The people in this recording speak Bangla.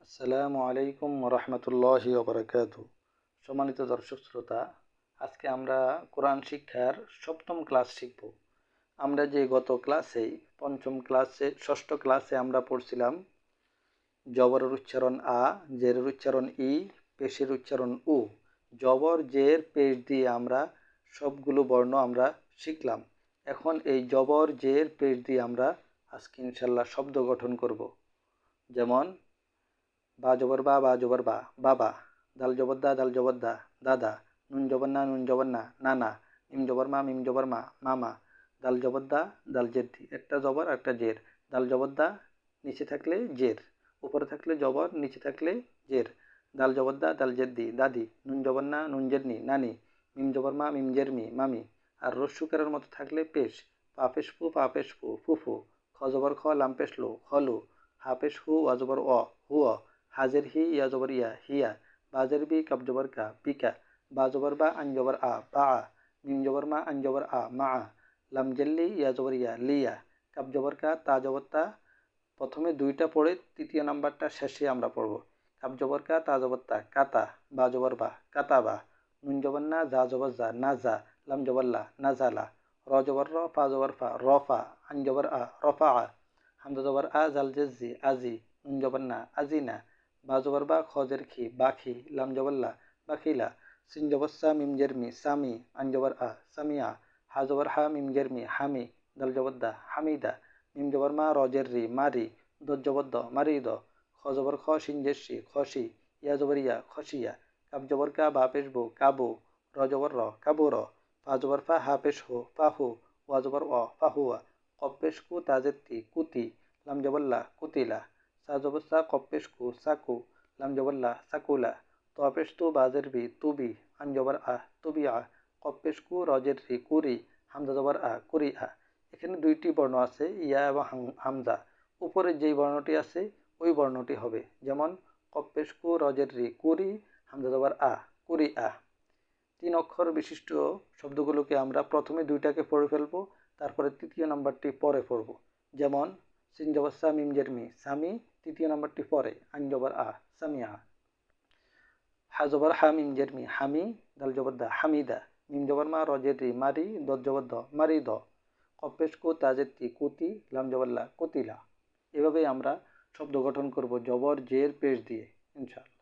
আসসালামু আলাইকুম রহমতুল্লাহ ওবরাকাত সম্মানিত দর্শক শ্রোতা, আজকে আমরা কোরআন শিক্ষার সপ্তম ক্লাস শিখব। আমরা যে গত ক্লাসে, পঞ্চম ক্লাসে, ষষ্ঠ ক্লাসে আমরা পড়ছিলাম, জবরের উচ্চারণ আ, জেরের উচ্চারণ ই, পেশের উচ্চারণ উ। জবর, জের, পেশ দিয়ে আমরা সবগুলো বর্ণ আমরা শিখলাম। এখন এই জবর, জের, পেশ দিয়ে আমরা আজকে ইনশাল্লাহ শব্দ গঠন করব। যেমন বা জবর বা বা জবর বা বাবা দাল জবর দা, দাল জবর দা দাদা নুন জবর না, নুন জবর না নানা মিম জবর মা, মিম জবর মা মামা দাল জবর দা, দাল জেদ্দি একটা জবর, একটা জের। দাল জবর দা, নিচে থাকলে জের। উপরে থাকলে জবর, নিচে থাকলে জের। দাল জবর দা, দাল জেদ্দি দাদি নুন জবর না, নুন জেরনি নানি মিম জবর মা, মিম জেরমি মামি আর রস্যুকারের মতো থাকলে পেশ। পা পেশ ফু, পা পেশ ফুফু খ জবর খ, লাম পেশ লো খলু হা পেশ হু অজবর অ, হু, অ। হাজের হি ইয়া জবর ইয়া হিয়া বাজের বি কাব জবর কা বিকা বা জবর বা আন জবর আ বা আ মিম জবর মা আন জবর আ মা আ লাম জেল্লি ইয়া জবর ইয়া লিয়া কাব জবর কা তা জবর তা প্রথমে দুইটা পড়ে, তৃতীয় নাম্বারটা শেষে আমরা পড়ব। কাব জবর কা, তা জবর তা কাতা বা জবর বা কাতা বা। নুন জবর না, যা জবর যা, না যা। লাম জবর লা, না জালা র জবর র, ফা জবর ফা রফা আন জবর আ রফা আ। হামদা জবর আ, জাল জেজি আজি নুন জবর না আজি না। বা জবর বা খজের খি বাখি লাম জবল্লা বাখিলা সিন জবর সা, মিম জেরমি সামি আন জবর আ সামিয়া হা জবর হা, মিম জেরমি হামি দল হামিদা মিম জবর মা রজের রি মারি দ মারি দ খ জবর খ, সিন জেরসি খসি ইয়া জবর ইয়া খসিয়া কাব জবর কা, বা পেশ বো কাবু র জবর র কাবু র ফা জবর ফা হা পেশ হো ফাহু ওয়া জবর অ ফাহুয়া কপ পেশ কু তাজেত্তি কুতি লাম জবল্লা কুতিলা সা জবর সা কপেশ কু, সাকু লাম লা সাকুলা, তপেশ তু, বাজের বি তুবি আন জবর আ তুবি আ কপেশ কু, রজের রি কুরি হামজা জবর আ কুরি আ। এখানে দুইটি বর্ণ আছে, ইয়া এবং হামজা। উপরের যেই বর্ণটি আছে, ওই বর্ণটি হবে। যেমন কপেশ কু, রজের রি কুরি হামজা জবর আ কুরি আ। তিন অক্ষর বিশিষ্ট শব্দগুলোকে আমরা প্রথমে দুইটাকে পড়ে ফেলব, তারপরে তৃতীয় নাম্বারটি পরে পড়ব। যেমন সিন জবর সা মিম জেরমি সামি তৃতীয় নম্বরটি পরে আইন জবর আ সামিয়া হা জবর হা মিম জেরমি হামি দাল জবর দা হামিদা মিম জবর মা রজের মারি দর জবর দ মারি দ কপেশ কু তাজেতি কুতি লাম জবরলা কুতিলা এভাবেই আমরা শব্দ গঠন করব জবর জের পেশ দিয়ে ইনশাআল্লাহ